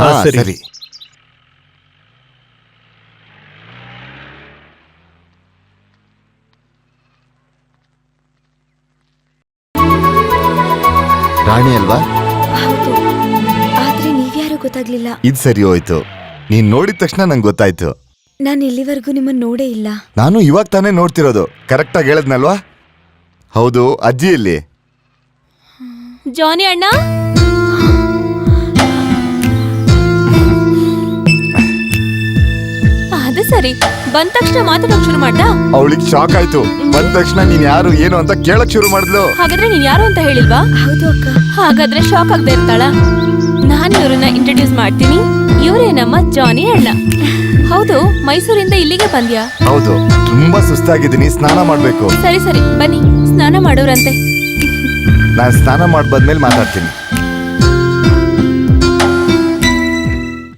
ಹಾ ಹಾ, ಸರಿ. ಸರಿ. ರಾಣಿ ಅಲ್ವಾ? ಹೌದು. ಆದ್ರೆ ನೀವ್ಯಾರು ಗೊತ್ತಾಗ್ಲಿಲ್ಲ. ಇದ್ ಸರಿ ಹೋಯ್ತು. ನೀನ್ ನೋಡಿದ ತಕ್ಷಣ ನಂಗೆ ಗೊತ್ತಾಯ್ತು. ನಾನು ಇಲ್ಲಿವರೆಗೂ ನಿಮ್ಮನ್ನ ನೋಡೇ ಇಲ್ಲ. ನಾನು ಇವಾಗ ತಾನೇ ನೋಡ್ತಿರೋದು. ಕರೆಕ್ಟಾಗಿ ಹೇಳದ್ನಲ್ವಾ? ಹೌದು ಅಜ್ಜಿ ಇಲ್ಲಿ ಜಾನಿ ಅಣ್ಣ? ಸರಿ ಬಂದ ತಕ್ಷಣ ಮಾತಾಡೋಕ್ ಶುರು ಮಾಡ್ದ ಅವಳಿಗೆ ಶಾಕ್ ಆಯ್ತು. ಬಂದ ತಕ್ಷಣ ನೀನ್ ಯಾರು ಏನು ಅಂತ ಕೇಳಕ್ ಶುರು ಮಾಡಿದ್ಲು. ಹಾಗಾದ್ರೆ ನೀನ್ ಯಾರು ಅಂತ ಹೇಳಿಲ್ವಾ? ಹೌದು ಅಕ್ಕ. ಹಾಗಾದ್ರೆ ಶಾಕ್ ಆಗದೆ ಇರ್ತಾಳ. ನಾನು ಇವ್ರನ್ನ ಇಂಟ್ರೊಡ್ಯೂಸ್ ಮಾಡ್ತೀನಿ. ಇವರೇ ನಮ್ಮ ಜಾನಿ ಅಣ್ಣ. ಹೌದು ಮೈಸೂರಿಂದ ಇಲ್ಲಿಗೆ ಬಂದ್ಯಾ? ಹೌದು ತುಂಬಾ ಸುಸ್ತಾಗಿದ್ದೀನಿ ಸ್ನಾನ ಮಾಡ್ಬೇಕು. ಸರಿ ಸರಿ ಬನ್ನಿ ಸ್ನಾನ ಮಾಡೋರಂತೆ. ನಾನು ಸ್ನಾನ ಮಾಡಿ ಬಂದ್ಮೇಲೆ ಮಾತಾಡ್ತೀನಿ.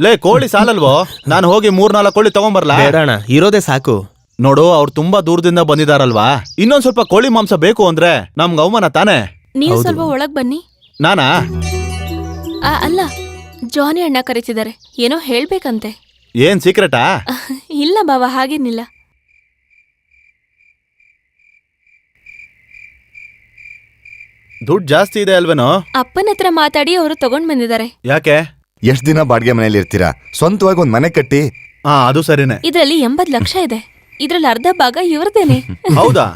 ಲೇ ಕೋಳಿ ಸಾಲಲ್ವೋ? ನಾನು ಹೋಗಿ ಮೂರ್ನಾಲ್ಕು ಕೋಳಿ ತಗೊಂಬರ್ಲಾ? ಬೇಡಣ ಇರೋದೇ ಸಾಕು. ನೋಡು ಅವ್ರು ತುಂಬಾ ದೂರದಿಂದ ಬಂದಿದಾರಲ್ವಾ? ಇನ್ನೊಂದ್ ಸ್ವಲ್ಪ ಕೋಳಿ ಮಾಂಸ ಬೇಕು ಅಂದ್ರೆ ನಮ್ಗೆ ಅವಮಾನ ತಾನೇ? ನೀವು ಸ್ವಲ್ಪ ಒಳಗ್ ಬನ್ನಿ. ನಾನಾ? ಆ, ಅಲ್ಲ ಜಾನಿ ಅಣ್ಣ ಕರೀತಿದ್ದಾರೆ. ಏನೋ ಹೇಳ್ಬೇಕಂತೆ. ಏನ್ ಸೀಕ್ರೆಟಾ ಇಲ್ಲ ಬಾಬಾ ಹಾಗೇನಿಲ್ಲ. ದುಡ್ಡು ಜಾಸ್ತಿ ಇದೆ ಅಲ್ವೇನೋ? ಅಪ್ಪನ ಹತ್ರ ಮಾತಾಡಿ ಅವರು ತಗೊಂಡ್ ಬಂದಿದ್ದಾರೆ. ಯಾಕೆ? ಎಷ್ಟ್ ದಿನ ಬಾಡಿಗೆ ಮನೆಯಲ್ಲಿ ಇರ್ತೀರಾ? ಸ್ವಂತವಾಗಿ ಒಂದ್ ಮನೆ ಕಟ್ಟಿ. ಹಾ ಅದು ಸರಿನೇ. ಇದರಲ್ಲಿ ಎಂಬತ್ ಲಕ್ಷ ಇದೆ. ಇದ್ರಲ್ಲಿ ಅರ್ಧ ಭಾಗ ಇವ್ರದೇನೆ ಹೌದಾ?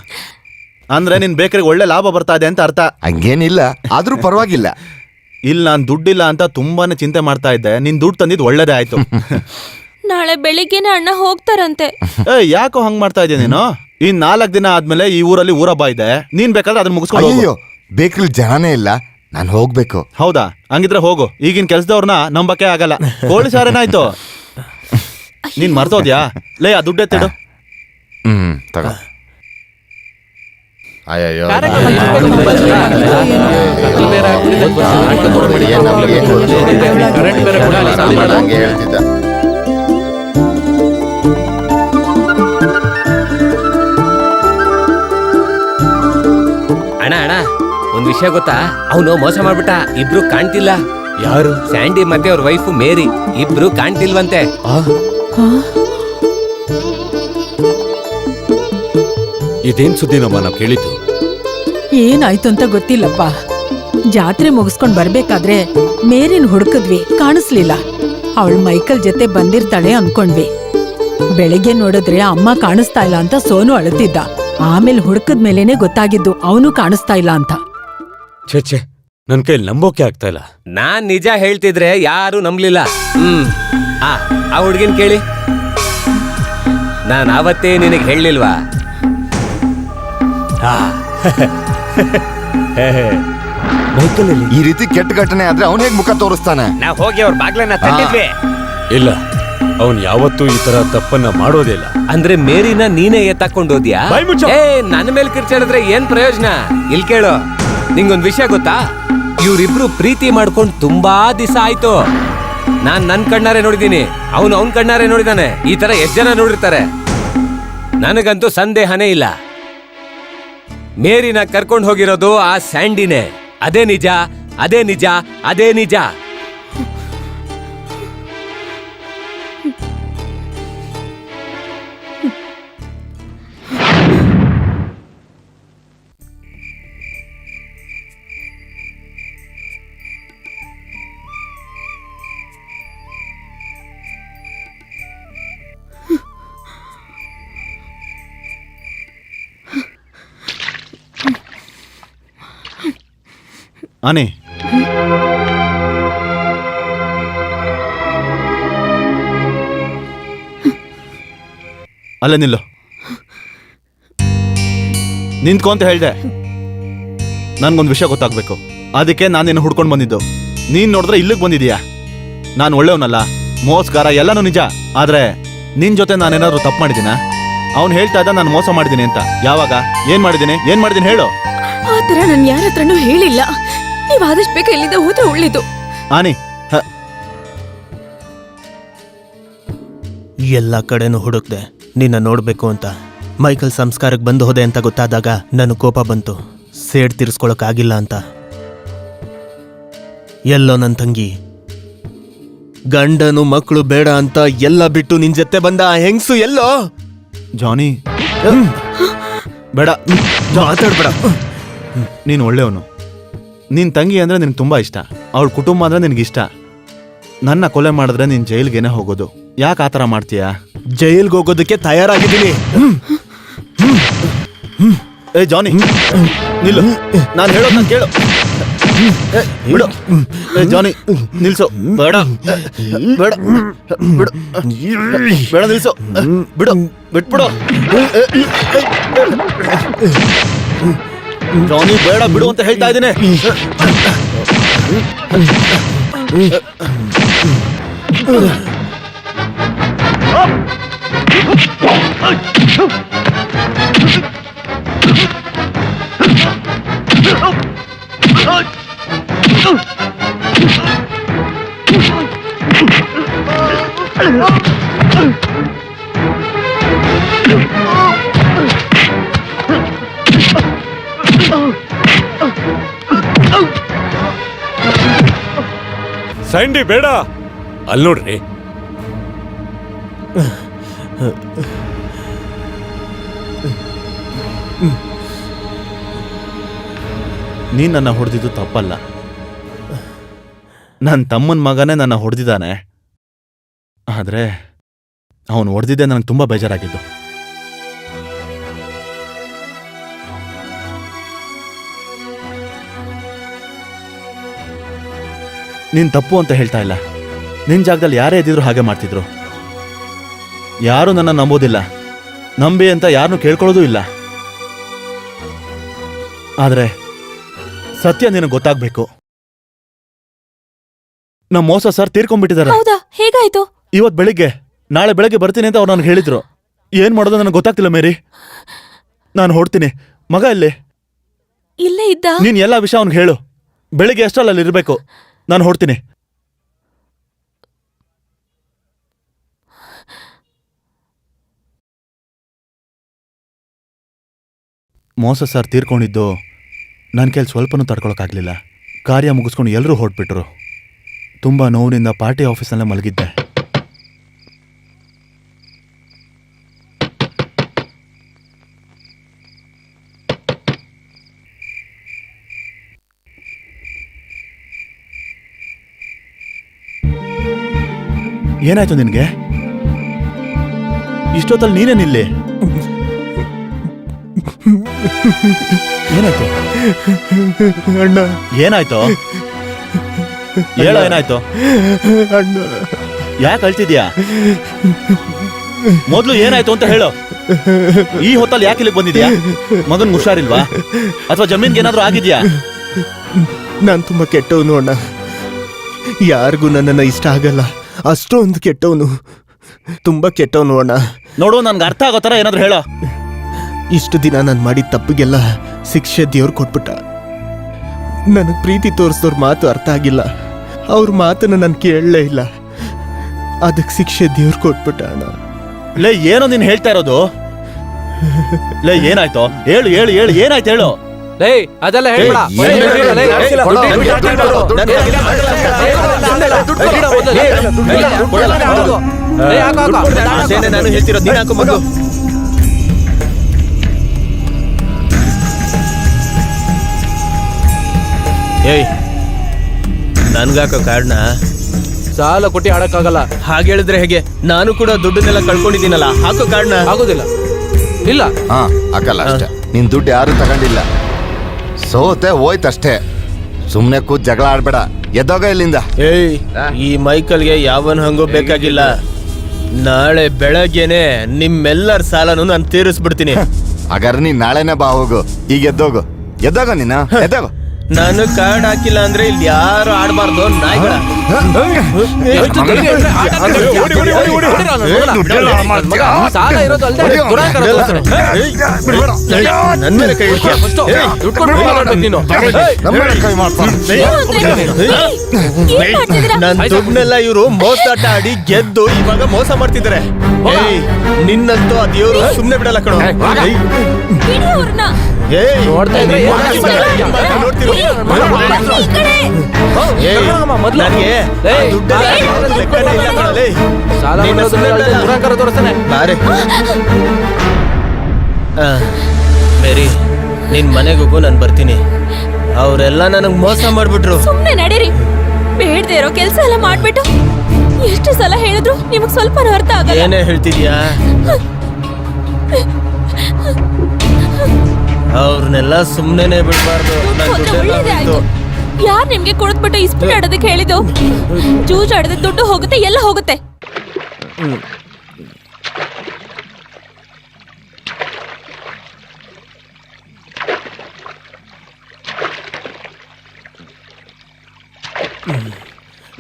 ಅಂದ್ರೆ ನಿನ್ ಬೇಕರಿಗೆ ಒಳ್ಳೆ ಲಾಭ ಬರ್ತಾ ಇದೆ ಅಂತ ಅರ್ಥ. ಹಂಗೇನಿಲ್ಲ. ಆದ್ರೂ ಪರವಾಗಿಲ್ಲ. ಇಲ್ಲ ನಾನ್ ದುಡ್ಡಿಲ್ಲ ಅಂತ ತುಂಬಾನೇ ಚಿಂತೆ ಮಾಡ್ತಾ ಇದ್ದೆ. ನಿನ್ ದುಡ್ಡು ತಂದಿದ್ ಒಳ್ಳೇದೇ ಆಯ್ತು. ನಾಳೆ ಬೆಳಿಗ್ಗೆನೆ ಅಣ್ಣ ಹೋಗ್ತಾರಂತೆ. ಏ ಯಾಕೋ ಹಂಗ್ ಮಾಡ್ತಾ ಇದೀಯ ನೀನು? ಇನ್ ನಾಲ್ಕು ದಿನ ಆದ್ಮೇಲೆ ಈ ಊರಲ್ಲಿ ಊರಬ್ಬ ಇದೆ. ನೀನ್ ಬೇಕಾದ್ರೆ ಅದನ್ನ ಮುಗಿಸ್ಕೊಂಡು ಹೋಗು. ಅಯ್ಯೋ ಬೇಕರಿ ಜನನೇ ಇಲ್ಲ. ನಾನು ಹೋಗ್ಬೇಕು. ಹೌದಾ? ಹಂಗಿದ್ರೆ ಹೋಗು. ಈಗಿನ ಕೆಲ್ಸದವ್ರನ್ನ ನಂಬಕ್ಕೆ ಆಗಲ್ಲ. ಕೋಳಿ ಸಾರೇನಾಯ್ತು ನೀನ್ ಮರ್ತೋದ್ಯಾ ಲೇ ಆ ದುಡ್ಡೆ ಎತ್ತಿಡು. ಹ್ಮ್ ತಗೋ. ಅಯ್ಯಯ್ಯೋ. ಹಂಗೆ ಹೇಳ್ತಿದ್ದ. ಒಂದ್ ವಿಷಯ ಗೊತ್ತಾ? ಅವನು ಮೋಸ ಮಾಡ್ಬಿಟ್ಟ ಇಬ್ರು ಕಾಣ್ತಿಲ್ಲ. ಯಾರು? ಸ್ಯಾಂಡಿ ಮತ್ತೆ ಅವ್ರ ವೈಫ್ ಮೇರಿ ಇಬ್ರು ಕಾಣ್ತಿಲ್ವಂತೆ. ಇದೇನ್ ಸುದ್ದಿನಮ್ಮ ನಾವು ಕೇಳಿದ್ದು? ಏನಾಯ್ತು ಅಂತ ಗೊತ್ತಿಲ್ಲಪ್ಪ. ಜಾತ್ರೆ ಮುಗಿಸ್ಕೊಂಡ್ ಬರ್ಬೇಕಾದ್ರೆ ಮೇರಿನ್ ಹುಡುಕದ್ವಿ ಕಾಣಿಸ್ಲಿಲ್ಲ. ಅವಳು ಮೈಕಲ್ ಜೊತೆ ಬಂದಿರ್ತಾಳೆ ಅನ್ಕೊಂಡ್ವಿ. ಬೆಳಿಗ್ಗೆ ನೋಡಿದ್ರೆ ಅಮ್ಮ ಕಾಣಿಸ್ತಾ ಇಲ್ಲ ಅಂತ ಸೋನು ಅಳುತ್ತಿದ್ದ ಆಮೇಲೆ ಹುಡುಕದ ಮೇಲೇನೆ ಗೊತ್ತಾಗಿದ್ದು ಅವನು ಕಾಣಿಸ್ತಾ ಇಲ್ಲ ಅಂತ. ಛೇ ಛೇ ನನ್ ಕೈಲಿ ನಂಬೋಕೆ ಆಗ್ತಾ ಇಲ್ಲ. ನಾನ್ ನಿಜ ಹೇಳ್ತಿದ್ರೆ ಯಾರು ನಂಬ್ಲಿಲ್ಲ. ಹ್ಮ್. ಆ ಆ ಹುಡ್ಗಿನ್ ಕೇಳಿ. ನಾನ್ ಅವತ್ತೇ ನಿನಗೆ ಹೇಳಿಲ್ವಾ ಮೈಕಲ್ ಅಲ್ಲಿ ಈ ರೀತಿ ಕೆಟ್ಟ ಘಟನೆ ಆದ್ರೆ ಅವನ್ ಹೇಗ್ ಮುಖ ತೋರಿಸ್ತಾನೆ? ನಾ ಹೋಗಿ ಅವ್ರ ಬಾಗ್ಲನ್ನ ತಟ್ಟಿದ್ವಿ. ಇಲ್ಲ ಅವನ್ ಯಾವತ್ತೂ ಈ ತರ ತಪ್ಪನ್ನ ಮಾಡೋದಿಲ್ಲ ಅಂದ್ರೆ ಮೇರಿನ ನೀನೇ ಎತ್ತಾಕೊಂಡೋದ್ಯಾ ನನ್ ಮುಚ್ಚು. ಏ ನನ್ನ ಮೇಲೆ ಕಿರ್ಚಾಡಿದ್ರೆ ಏನ್ ಪ್ರಯೋಜನ? ಇಲ್ ಕೇಳು. ನಿಂಗೊಂದ್ ವಿಷಯ ಗೊತ್ತಾ? ಇವ್ರಿಬ್ರು ಪ್ರೀತಿ ಮಾಡ್ಕೊಂಡು ತುಂಬಾ ದಿವಸ ಆಯ್ತು. ನಾನ್ ನನ್ ಕಣ್ಣಾರೆ ನೋಡಿದೀನಿ ಅವನು ಅವನ್ ಕಣ್ಣಾರೆ ನೋಡಿದಾನೆ. ಈ ತರ ಎಷ್ಟ್ ಜನ ನೋಡಿರ್ತಾರೆ? ನನಗಂತೂ ಸಂದೇಹನೇ ಇಲ್ಲ. ಮೇರಿನ ಕರ್ಕೊಂಡು ಹೋಗಿರೋದು ಆ ಸ್ಯಾಂಡಿನೇ. ಅದೇ ನಿಜ ಅದೇ ನಿಜ ಅದೇ ನಿಜ. ಆನೆ. ಅಲ್ಲ ನಿಲ್ಲು. ನಿಂತ್ಕೊ ಅಂತ ಹೇಳ್ದೆ. ನನ್ಗೊಂದು ವಿಷಯ ಗೊತ್ತಾಗ್ಬೇಕು. ಅದಕ್ಕೆ ನಾನು ನಿನ್ನ ಹುಡ್ಕೊಂಡು ಬಂದಿದ್ದು? ನೀನ್ ನೋಡಿದ್ರೆ ಇಲ್ಲಿಗೆ ಬಂದಿದೀಯಾ? ನಾನು ಒಳ್ಳೆಯವನಲ್ಲ, ಮೋಸ್ಗಾರ, ಎಲ್ಲನೂ ನಿಜ. ಆದ್ರೆ ನಿನ್ ಜೊತೆ ನಾನೇನಾದ್ರೂ ತಪ್ಪು ಮಾಡಿದ್ದೀನ? ಅವ್ನು ಹೇಳ್ತಾ ಇದ್ದ ನಾನು ಮೋಸ ಮಾಡಿದ್ದೀನಿ ಅಂತ. ಯಾವಾಗ? ಏನ್ ಮಾಡಿದ್ದೀನಿ? ಏನ್ ಮಾಡಿದ್ದೀನಿ ಹೇಳು. ಆ ತರ ನನ್ ಯಾರ ಹತ್ರನೂ ಹೇಳಿಲ್ಲ. ನೀವ್ ಆದಷ್ಟು ಬೇಗ ಇಲ್ಲಿಂದ ಹೋದ್ರೆ ಒಳ್ಳೇದು. ಆನೆ ಹ, ಎಲ್ಲ ಕಡೆನೂ ಹುಡುಕ್ದೆ ನಿನ್ನ ನೋಡ್ಬೇಕು ಅಂತ. ಮೈಕಲ್ ಸಂಸ್ಕಾರಕ್ಕೆ ಬಂದು ಹೋದೆ ಅಂತ ಗೊತ್ತಾದಾಗ ನನ್ನ ಕೋಪ ಬಂತು. ಸೇಡ್ ತೀರಿಸ್ಕೊಳಕ್ಕಾಗಿಲ್ಲ ಅಂತ. ಎಲ್ಲೋ ನನ್ನ ತಂಗಿ. ಗಂಡನು ಮಕ್ಕಳು ಬೇಡ ಅಂತ ಎಲ್ಲ ಬಿಟ್ಟು ನಿನ್ ಜೊತೆ ಬಂದ ಆ ಹೆಂಗ್ಸು ಎಲ್ಲೋ? ಜಾನಿ. ಬೇಡ. ಮಾತಾಡ್ಬೇಡ ನೀನು ಒಳ್ಳೆಯವನು. ನಿನ್ ತಂಗಿ ಅಂದರೆ ನಿನಗೆ ತುಂಬ ಇಷ್ಟ. ಅವಳ ಕುಟುಂಬ ಅಂದರೆ ನಿನಗಿಷ್ಟ ಇಷ್ಟ. ನನ್ನ ಕೊಲೆ ಮಾಡಿದ್ರೆ ನೀನು ಜೈಲ್ಗೆನೆ ಹೋಗೋದು. ಯಾಕೆ ಆ ಥರ ಮಾಡ್ತೀಯಾ? ಜೈಲ್ಗೆ ಹೋಗೋದಕ್ಕೆ ತಯಾರಾಗಿದ್ದೀನಿ. ಏ ಜಾನಿ. ನಿಲ್ಲು. ನಾನು ಹೇಳೋದು ನಾನು ಕೇಳು. ಏ, ಬಿಡು. ಏ ಜಾನಿ ನಿಲ್ಸು. ಬೇಡ. ಬೇಡ. ಬಿಡು. ಬೇಡ ನಿಲ್ಸು. ಬಿಡು. ಬಿಟ್ಬಿಡು. ಜಾನಿ ಬೇಡ ಬಿಡು ಅಂತ ಹೇಳ್ತಾ ಇದ್ದೀನಿ. ಸ್ಯಾಂಡಿ ಬೇಡ. ಅಲ್ಲಿ ನೋಡ್ರಿ. ನೀನ್ ನನ್ನ ಹೊಡೆದಿದ್ದು ತಪ್ಪಲ್ಲ. ನನ್ನ ತಮ್ಮನ ಮಗನೇ ನನ್ನ ಹೊಡೆದಿದ್ದಾನೆ. ಆದ್ರೆ, ಅವನು ಹೊಡೆದಿದ್ದೆ ನನಗೆ ತುಂಬಾ ಬೇಜಾರಾಗಿದ್ದು. ನೀನ್ ತಪ್ಪು ಅಂತ ಹೇಳ್ತಾ ಇಲ್ಲ. ನಿನ್ ಜಾಗದಲ್ಲಿ ಯಾರೇ ಇದ್ದಿದ್ರು ಹಾಗೆ ಮಾಡ್ತಿದ್ರು. ಯಾರು ನನ್ನ ನಂಬೋದಿಲ್ಲ. ನಂಬಿ ಅಂತ ಯಾರನ್ನೂ ಕೇಳ್ಕೊಳ್ಳೋದೂ ಇಲ್ಲ. ಆದ್ರೆ ಸತ್ಯ ನಿನಗೆ ಗೊತ್ತಾಗ್ಬೇಕು. ನಮ್ಮ ಮೋಸ ಸರ್ ತೀರ್ಕೊಂಡ್ಬಿಟ್ಟಿದ್ದಾರೆ ಹೌದಾ? ಹೇಗಾಯ್ತು? ಇವತ್ ಬೆಳಿಗ್ಗೆ ನಾಳೆ ಬೆಳಗ್ಗೆ ಬರ್ತೀನಿ ಅಂತ ಅವ್ರು ನನಗೆ ಹೇಳಿದ್ರು. ಏನ್ ಮಾಡೋದು ನನಗೆ ಗೊತ್ತಾಗ್ತಿಲ್ಲ ಮೇರಿ. ನಾನು ಹೊಡ್ತೀನಿ ಮಗ ಇಲ್ಲಿ ಇಲ್ಲೇ ಇದ್ದ? ನೀನ್ ಎಲ್ಲ ವಿಷಯ ಅವ್ನಿಗೆ ಹೇಳು. ಬೆಳಿಗ್ಗೆ ಅಷ್ಟರಲ್ಲಿ ಇರ್ಬೇಕು? ನಾನು ಹೊಡ್ತೀನಿ ಮೋಸ ಸರ್ ತೀರ್ಕೊಂಡಿದ್ದು ನನ್ನ ಕೈಲಿ ಸ್ವಲ್ಪನೂ ತಡ್ಕೊಳಕ್ಕಾಗಲಿಲ್ಲ. ಕಾರ್ಯ ಮುಗಿಸ್ಕೊಂಡು ಎಲ್ಲರೂ ಹೊರಟ್ಬಿಟ್ರು. ತುಂಬ ನೋವಿನಿಂದ ಪಾರ್ಟಿ ಆಫೀಸಲ್ಲೇ ಮಲಗಿದ್ದೆ. ಏನಾಯ್ತು ನಿನಗೆ? ಇಷ್ಟೊತ್ತಲ್ಲಿ ನೀನೇನಿಲ್ಲಿ ಏನಾಯ್ತು? ಅಣ್ಣ. ಏನಾಯ್ತು? ಹೇಳ ಏನಾಯ್ತು? ಅಣ್ಣ. ಯಾಕೆ ಅಳ್ತಿದ್ಯಾ? ಮೊದಲು ಏನಾಯ್ತು ಅಂತ ಹೇಳು. ಈ ಹೊತ್ತಲ್ಲಿ ಯಾಕೆ ಇಲ್ಲಿಗೆ ಬಂದಿದ್ಯಾ? ಮಗನ್ ಹುಷಾರಿಲ್ವಾ? ಅಥವಾ ಜಮೀನ್ಗೆ ಏನಾದ್ರೂ ಆಗಿದ್ಯಾ? ನಾನು ತುಂಬಾ ಕೆಟ್ಟವನು ಅಣ್ಣ. ಯಾರಿಗೂ ನನ್ನನ್ನು ಇಷ್ಟ ಆಗಲ್ಲ. ಅಷ್ಟೊಂದು ಕೆಟ್ಟವನು. ತುಂಬ ಕೆಟ್ಟವನು ಅಣ್ಣ. ನೋಡು ನನ್ಗೆ ಅರ್ಥ ಆಗೋ ಥರ ಏನಾದರೂ ಹೇಳೋ. ಇಷ್ಟು ದಿನ ನಾನು ಮಾಡಿದ ತಪ್ಪಿಗೆಲ್ಲ ಶಿಕ್ಷೆ ದೇವ್ರು ಕೊಟ್ಬಿಟ್ಟ. ನನಗೆ ಪ್ರೀತಿ ತೋರಿಸೋರ್ ಮಾತು ಅರ್ಥ ಆಗಿಲ್ಲ. ಅವ್ರ ಮಾತನ್ನು ನಾನು ಕೇಳಲೇ ಇಲ್ಲ. ಅದಕ್ಕೆ ಶಿಕ್ಷೆ ದೇವ್ರು ಕೊಟ್ಬಿಟ್ಟ ಅಣ್ಣ. ಲೇ ಏನೋ ನೀನು ಹೇಳ್ತಾ ಇರೋದು? ಲೇ ಏನಾಯ್ತು? ಹೇಳು ಹೇಳು ಹೇಳು ಏನಾಯ್ತು ಹೇಳು? ಲೇ ಅದೆಲ್ಲ ಹೇಳ್ಬೇಡ ಏಯ್ ನನ್ಗಾಕೋ ಕಾರಣ ಸಾಲ ಕೊಟ್ಟಿ ಆಡಕ್ಕಾಗಲ್ಲ ಹಾಗೆ ಹೇಳಿದ್ರೆ ಹೇಗೆ ನಾನು ಕೂಡ ದುಡ್ಡನ್ನೆಲ್ಲ ಕಳ್ಕೊಂಡಿದ್ದೀನಲ್ಲ ಹಾಕೋ ಕಾರಣ ಆಗೋದಿಲ್ಲ ಇಲ್ಲ ಹಾ ಹಾಕಲ್ಲ ಅಷ್ಟೇ ನಿನ್ ದುಡ್ಡು ಯಾರು ತಗೊಂಡಿಲ್ಲ ಸೋತೆ ಹೋಯ್ತಷ್ಟೇ. ಸುಮ್ಮನೆ ಕೂತ್ ಜಗಳ ಆಡ್ಬೇಡ. ಎದ್ದೋಗ ಇಲ್ಲಿಂದ. ಏಯ್ ಈ ಮೈಕಲ್ಗೆ ಯಾವನ್ ಹಂಗೂ ಬೇಕಾಗಿಲ್ಲ. ನಾಳೆ ಬೆಳಗ್ಗೆನೆ ನಿಮ್ಮೆಲ್ಲರ ಸಾಲನು ನಾನು ತೀರಿಸ್ಬಿಡ್ತೀನಿ. ಹಾಗಾದ್ರೆ ನೀನ್ ನಾಳೆನೆ ಬಾ ಹೋಗು. ಈಗ ಎದ್ದೋಗು. ಎದ್ದೋಗ ನೀನು? ಎದ್ದೋಗು. ನಾನು ಕಾರ್ಡ್ ಹಾಕಿಲ್ಲ ಅಂದ್ರೆ ಇಲ್ಲಿ ಯಾರು ಆಡ್ಬಾರ್ದು ನಾಯಿಗಳ ಎಷ್ಟು ಧೈರ್ಯ ಇದ್ರೆ ಆಟ ಆಡ್ತಾರೆ. ಹೊಡಿರೋ ಅವ್ನ ಮಗನ. ಮಗ, ಸಾಲ ಇರೋದು ಅಲ್ದೆ ದುರಾಂಕಾರ ತೋರ್ಸ್ತಾನೆ. ನನ್ನ ಮೇಲೆ ಕೈ ಇಡ್ತೀಯ? ಫಸ್ಟು, ದುಡ್ಡು ಕೊಟ್ಟು ಮಾತಾಡ್ಬೇಕು ನೀನು ಏಯ್, ನಮ್ಮ ಕೈ ಮಾಡ್ತಾನೆ ಏನ್ ಮಾಡ್ತಿದ್ದೀರಾ ನನ್ ದುಡ್ಡನ್ನೆಲ್ಲ ಇವರು ಮೋಸಾಟ ಆಡಿ ಗೆದ್ದು ಇವಾಗ ಮೋಸ ಮಾಡ್ತಿದ್ದಾರೆ ಏಯ್ ನಿನ್ನಂತೂ ಆ ದೇವ್ರು ಸುಮ್ನೆ ಬಿಡಲ್ಲ ಕಣೋ ಏಯ್, ಬಿಡಿ ಅವ್ರನ್ನ ಏಯ್ ನೋಡ್ತಾ ಮೇರಿ ನಿನ್ ಮನೆಗೂ ನಾನು ಬರ್ತೀನಿ. ಅವರೆಲ್ಲ ನನಗೆ ಮೋಸ ಮಾಡ್ಬಿಟ್ರು. ಸುಮ್ಮನೆ ನಡೀರಿ. ಬೇಡದೆ ಇರೋ ಕೆಲಸ ಎಲ್ಲ ಮಾಡ್ಬಿಟ್ಟು ಎಷ್ಟು ಸಲ ಹೇಳಿದ್ರು ನಿಮಗೆ ಸ್ವಲ್ಪ ಅರ್ಥ ಆಗ ಏನೇ ಹೇಳ್ತಿದ್ಯಾ? ಅವ್ರನ್ನೆಲ್ಲ ಸುಮ್ಮನೆ ಬಿಡಬಾರ್ದು. ಯಾರು ನಿಮ್ಗೆ ದುಡ್ಡೆಲ್ಲ ಒಳ್ಳೇದೇ ಹೋಯ್ತು. ಯಾರ್ ನಿಮ್ಗೆ ಕುಡಿದ್ಬಿಟ್ಟು ಆಡೋದಕ್ಕೆ ಹೇಳಿದ್ದು? ಜೂಜ್ ಆಡೋದಕ್ಕೆ ದುಡ್ಡು ಹೋಗುತ್ತೆ ಎಲ್ಲ ಹೋಗುತ್ತೆ.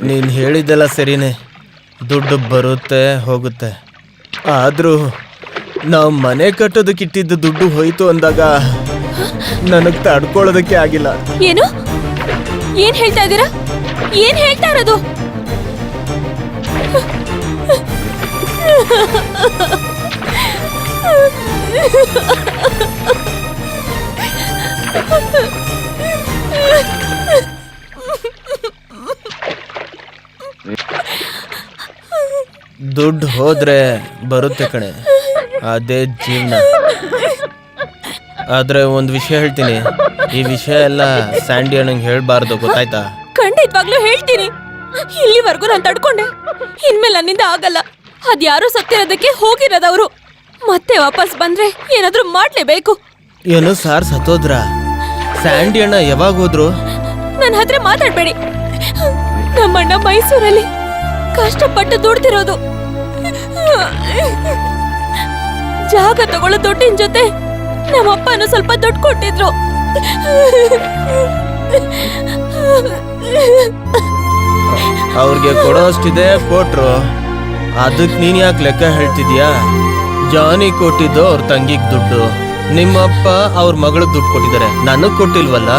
ನೀನ್ ಹೇಳಿದ್ದೆಲ್ಲ ಸರಿನೆ. ದುಡ್ಡು ಬರುತ್ತೆ ಹೋಗುತ್ತೆ. ಆದ್ರೂ ನಾವು ಮನೆ ಕಟ್ಟೋದಕ್ಕೆ ಇಟ್ಟಿದ್ದ ದುಡ್ಡು ಹೋಯ್ತು ಅಂದಾಗ ನನಗ್ ತಡ್ಕೊಳ್ಳೋದಕ್ಕೆ ಆಗಿಲ್ಲ. ಏನು? ಏನ್ ಹೇಳ್ತಾ ಇದ್ದೀರಾ? ಏನ್ ಹೇಳ್ತಾ ಇರೋದು? ದುಡ್ಡು ಹೋದ್ರೆ ಬರುತ್ತೆ ಕಣೆ. ಅದೇ ಜೀವನ. ಆದ್ರೆ ಒಂದು ವಿಷಯ ಹೇಳ್ತೀನಿ. ಈ ವಿಷಯ ಎಲ್ಲ ಸ್ಯಾಂಡಿ ಅಣ್ಣಂಗೆ ಹೇಳ್ಬಾರ್ದು ಗೊತ್ತಾಯ್ತಾ? ಖಂಡಿತವಾಗ್ಲೂ ಹೇಳ್ತೀನಿ. ಇಲ್ಲಿವರೆಗೂ ನಾನು ತಡ್ಕೊಂಡೆ. ಇನ್ಮೇಲೆ ನನ್ನಿಂದ ಆಗಲ್ಲ. ಅದ್ಯಾರೋ ಸತ್ತಿರೋದಕ್ಕೆ ಹೋಗಿರೋದವ್ರು. ಮತ್ತೆ ವಾಪಸ್ ಬಂದ್ರೆ ಏನಾದರೂ ಮಾಡ್ಲೇಬೇಕು. ಏನು ಸಾರ್ ಸತ್ತೋದ್ರ? ಸ್ಯಾಂಡಿ ಅಣ್ಣ ಯಾವಾಗ ಹೋದ್ರು? ನನ್ನ ಹತ್ರ ಮಾತಾಡ್ಬೇಡಿ. ನಮ್ಮಣ್ಣ ಮೈಸೂರಲ್ಲಿ ಕಷ್ಟಪಟ್ಟು ದುಡ್ದಿರೋದು. ಜಾಗ ತಗೊಳ್ಳೋ ದುಡ್ಡಿನ ಜೊತೆ ನಮ್ಮಪ್ಪನು ಸ್ವಲ್ಪ ದುಡ್ಡು ಕೊಟ್ಟಿದ್ರು. ಅವ್ರಿಗೆ ಕೊಡೋ ಅಷ್ಟಿದೆ ಕೊಟ್ರು. ಅದಕ್ಕೆ ನೀನ್ ಯಾಕೆ ಲೆಕ್ಕ ಹೇಳ್ತಿದ್ಯಾ? ಜಾನಿ ಕೊಟ್ಟಿದ್ದು ಅವ್ರ ತಂಗಿಗ್ ದುಡ್ಡು. ನಿಮ್ಮಪ್ಪ ಅವ್ರ ಮಗಳಿಗೆ ದುಡ್ಡು ಕೊಟ್ಟಿದ್ದಾರೆ. ನನಗ್ ಕೊಟ್ಟಿಲ್ವಲ್ಲ?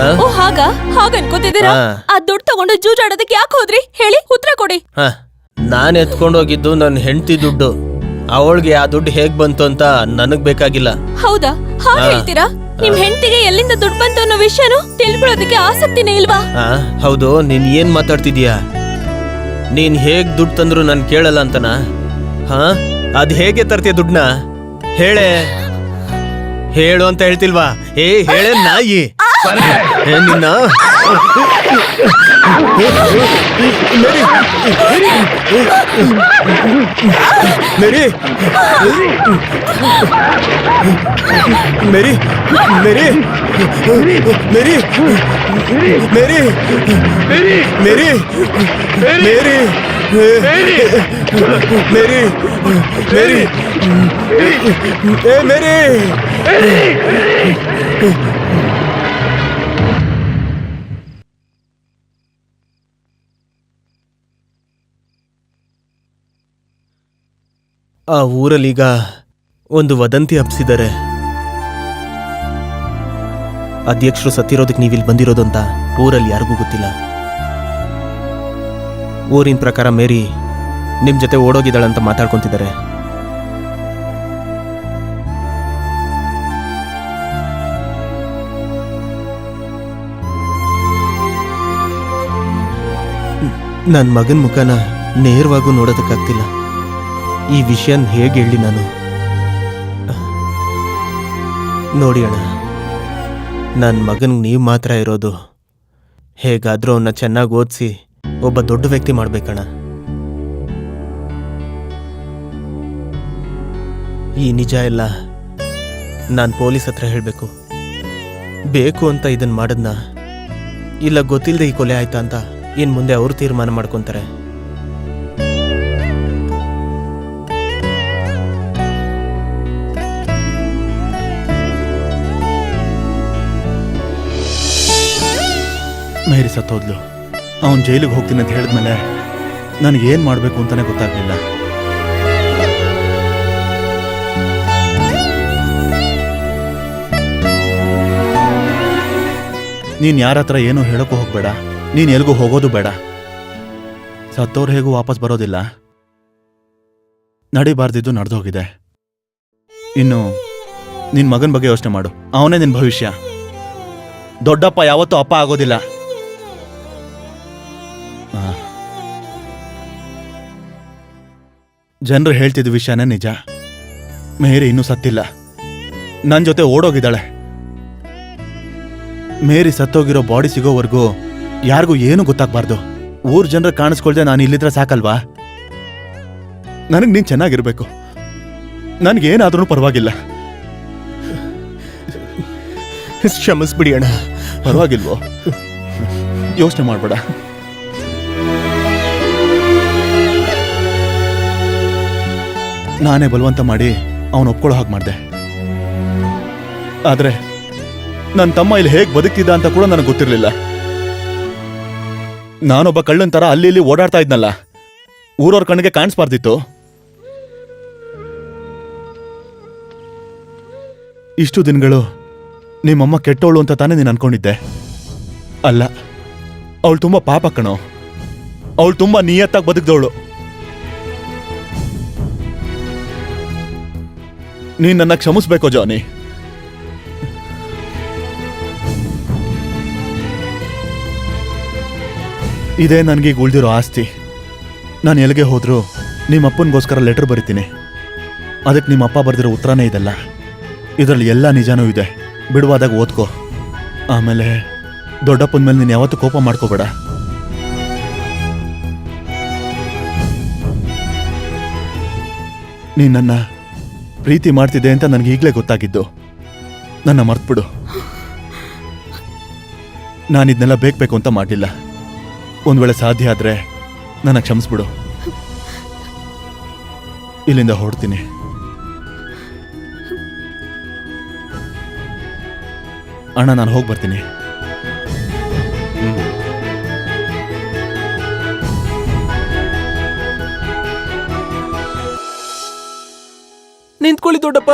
ಆ? ಓ ಹಾಗ? ಹಾಗ ಅನ್ಕೋತಿದ್ದೀರಾ? ಹಾ. ಆ ದುಡ್ಡು ತಗೊಂಡು ಜೂಜಾಡೋದಕ್ಕೆ ಯಾಕೆ ಹೋದ್ರಿ? ಹೇಳಿ ಉತ್ತರ ಕೊಡಿ. ನಾನು ನಾನ್ ಎತ್ಕೊಂಡೋಗಿದ್ದು ನನ್ನ ಹೆಂಡತಿ ದುಡ್ಡು. ಅವಳಿಗೆ ಆ ದುಡ್ಡು ಹೇಗ್ ಬಂತು ಅಂತ ನನಗ್ ಬೇಕಾಗಿಲ್ಲ. ಹೌದಾ? ಹಾಗೆ ಹಾ. ಹೇಳ್ತೀರಾ? ನಿಮ್ ಹೆಂಡತಿಗೆ ಎಲ್ಲಿಂದ ದುಡ್ಡು ಬಂತು ಅನ್ನೋ ವಿಷಯನು ತಿಳ್ಕೊಳ್ಳೋದಕ್ಕೆ ಆಸಕ್ತಿನೇ ಇಲ್ವಾ? ಆ ಹೌದು ನೀನ್ ಏನ್ ಮಾತಾಡ್ತಿದೀಯ? ನೀನ್ ಹೇಗ್ ದುಡ್ಡು ತಂದ್ರು ನಾನು ಕೇಳಲ್ಲ ಅಂತನಾ? ಹಾ? ಅದ್ ಹೇಗೆ ತರ್ತೀಯ ದುಡ್ಡನ್ನ? ಹೇಳೆ. ಹೇಳು ಅಂತ ಹೇಳ್ತಿಲ್ವಾ? ಏ ಹೇಳೆ ನಾಯಿ. ಏ, ನಿನ್ನ? ಮೇರಿ ಮೇರಿ ಮೇರಿ ಮೇರಿ ಮೇರಿ ಮೇರಿ ಮೇರಿ ಮೇರಿ ಮೇರಿ ಏ ಮೇರಿ ಆ ಊರಲ್ಲೀಗ ಒಂದು ವದಂತಿ ಹಬ್ಸಿದ್ದಾರೆ. ಅಧ್ಯಕ್ಷರು ಸತ್ತಿರೋದಕ್ಕೆ ನೀವಿಲ್ಲಿ ಬಂದಿರೋದು ಅಂತ ಊರಲ್ಲಿ ಯಾರಿಗೂ ಗೊತ್ತಿಲ್ಲ. ಊರಿನ ಪ್ರಕಾರ ಮೇರಿ ನಿಮ್ಮ ಜೊತೆ ಓಡೋಗಿದ್ದಾಳಂತ ಮಾತಾಡ್ಕೊತಿದ್ದಾರೆ. ನನ್ನ ಮಗನ ಮುಖನ ನೇರವಾಗೂ ನೋಡೋದಕ್ಕಾಗ್ತಿಲ್ಲ. ಈ ವಿಷಯನ ಹೇಗೆ ಹೇಳಿ ನಾನು? ನೋಡಿ ಅಣ್ಣ ನನ್ನ ಮಗನಿಗೆ ನೀವು ಮಾತ್ರ ಇರೋದು. ಹೇಗಾದರೂ ಅವನ್ನ ಚೆನ್ನಾಗಿ ಓದಿಸಿ ಒಬ್ಬ ದೊಡ್ಡ ವ್ಯಕ್ತಿ ಮಾಡ್ಬೇಕಣ್ಣ. ಈ ನಿಜ ಎಲ್ಲ ನಾನು ಪೊಲೀಸ್ ಹತ್ರ ಹೇಳಬೇಕು. ಬೇಕು ಅಂತ ಇದನ್ನ ಮಾಡದ್ನ? ಇಲ್ಲ ಗೊತ್ತಿಲ್ಲದೆ ಈ ಕೊಲೆ ಆಯ್ತಾ ಅಂತ ಇನ್ ಮುಂದೆ ಅವರು ತೀರ್ಮಾನ ಮಾಡ್ಕೊತಾರೆ? ಮೇರಿ ಸತ್ತೋದ್ಲು ಅವನ್ ಜೈಲಿಗೆ ಹೋಗ್ತೀನಿ ಅಂತ ಹೇಳಿದ್ಮೇಲೆ ನನಗೆ ಏನ್ ಮಾಡ್ಬೇಕು ಅಂತಾನೆ ಗೊತ್ತಾಗ್ಲಿಲ್ಲ. ನೀನ್ ಯಾರ ಹತ್ರ ಏನೂ ಹೇಳೋಕ್ಕೂ ಹೋಗ್ಬೇಡ. ನೀನ್ ಎಲ್ಗೂ ಹೋಗೋದು ಬೇಡ. ಸತ್ತೋರು ಹೇಗೂ ವಾಪಸ್ ಬರೋದಿಲ್ಲ. ನಡಿಬಾರ್ದಿದ್ದು ನಡೆದೋಗಿದೆ. ಇನ್ನು ನಿನ್ ಮಗನ ಬಗ್ಗೆ ಯೋಚನೆ ಮಾಡು. ಅವನೇ ನಿನ್ ಭವಿಷ್ಯ. ದೊಡ್ಡಪ್ಪ ಯಾವತ್ತೂ ಅಪ್ಪ ಆಗೋದಿಲ್ಲ. ಜನರು ಹೇಳ್ತಿದ್ದ ವಿಷಯನೇ ನಿಜ. ಮೇರಿ ಇನ್ನೂ ಸತ್ತಿಲ್ಲ. ನನ್ನ ಜೊತೆ ಓಡೋಗಿದ್ದಾಳೆ. ಮೇರಿ ಸತ್ತೋಗಿರೋ ಬಾಡಿ ಸಿಗೋವರೆಗೂ ಯಾರಿಗೂ ಏನು ಗೊತ್ತಾಗ್ಬಾರ್ದು. ಊರ್ ಜನರು ಕಾಣಿಸ್ಕೊಳ್ದೆ ನಾನು ಇಲ್ಲಿದ್ರೆ ಸಾಕಲ್ವಾ? ನನಗೆ ನೀನ್ ಚೆನ್ನಾಗಿರ್ಬೇಕು. ನನ್ಗೇನಾದ್ರೂ ಪರವಾಗಿಲ್ಲ. ಕ್ಷಮಿಸ್ಬಿಡಿ ಅಣ್ಣ. ಪರವಾಗಿಲ್ವೋ? ಯೋಚನೆ ಮಾಡ್ಬೇಡ. ನಾನೇ ಬಲವಂತ ಮಾಡಿ ಅವನು ಒಪ್ಕೊಳ್ಳೋ ಹಾಗೆ ಮಾಡಿದೆ. ಆದರೆ ನನ್ನ ತಮ್ಮ ಇಲ್ಲಿ ಹೇಗೆ ಬದುಕ್ತಿದ್ದ ಅಂತ ಕೂಡ ನನಗೆ ಗೊತ್ತಿರಲಿಲ್ಲ. ನಾನೊಬ್ಬ ಕಳ್ಳನ್ ತರ ಅಲ್ಲಿ ಇಲ್ಲಿ ಓಡಾಡ್ತಾ ಇದ್ನಲ್ಲ, ಊರವ್ರ ಕಣ್ಣಿಗೆ ಕಾಣಿಸ್ಬಾರ್ದಿತ್ತು ಇಷ್ಟು ದಿನಗಳು ನಿಮ್ಮಮ್ಮ ಕೆಟ್ಟವಳು ಅಂತ ತಾನೇ ನೀನು ಅನ್ಕೊಂಡಿದ್ದೆ. ಅಲ್ಲ, ಅವಳು ತುಂಬ ಪಾಪ ಕಣೋ. ಅವಳು ತುಂಬ ನಿಯತ್ತಾಗಿ ಬದುಕ್ದವಳು. ನೀನ್ ನನ್ನ ಕ್ಷಮಿಸ್ಬೇಕು, ಜಾನಿ? ಇದೇ ನನಗೆ ಉಳಿದಿರೋ ಆಸ್ತಿ. ನಾನು ಎಲ್ಲಿಗೆ ಹೋದರೂ ನಿಮ್ಮ ಅಪ್ಪನಿಗೋಸ್ಕರ ಲೆಟರ್ ಬರಿತೀನಿ. ಅದಕ್ಕೆ ನಿಮ್ಮ ಅಪ್ಪ ಬರೆದಿರೋ ಉತ್ತರನೇ ಇದೆಲ್ಲ. ಇದರಲ್ಲಿ ಎಲ್ಲ ನಿಜಾನೂ ಇದೆ. ಬಿಡುವಾದಾಗ ಓದ್ಕೋ. ಆಮೇಲೆ ದೊಡ್ಡಪ್ಪನ ಮೇಲೆ ನೀನು ಯಾವತ್ತೂ ಕೋಪ ಮಾಡ್ಕೋಬೇಡ. ನೀನು ನನ್ನ ಪ್ರೀತಿ ಮಾಡ್ತಿದ್ದೆ ಅಂತ ನನಗೆ ಈಗಲೇ ಗೊತ್ತಾಗಿದ್ದು. ನನ್ನ ಮರ್ತ್ಬಿಡು. ನಾನು ಇದನ್ನೆಲ್ಲ ಬೇಕು ಬೇಕು ಅಂತ ಮಾಡಲಿಲ್ಲ. ಒಂದು ವೇಳೆ ಸಾಧ್ಯ ಆದರೆ ನನ್ನ ಕ್ಷಮಿಸ್ಬಿಡು. ಇಲ್ಲಿಂದ ಹೊರಡ್ತೀನಿ. ಅಣ್ಣ, ನಾನು ಹೋಗಿ ಬರ್ತೀನಿ. ನಿಂತ್ಕೊಳ್ಳಿ ದೊಡ್ಡಪ್ಪ.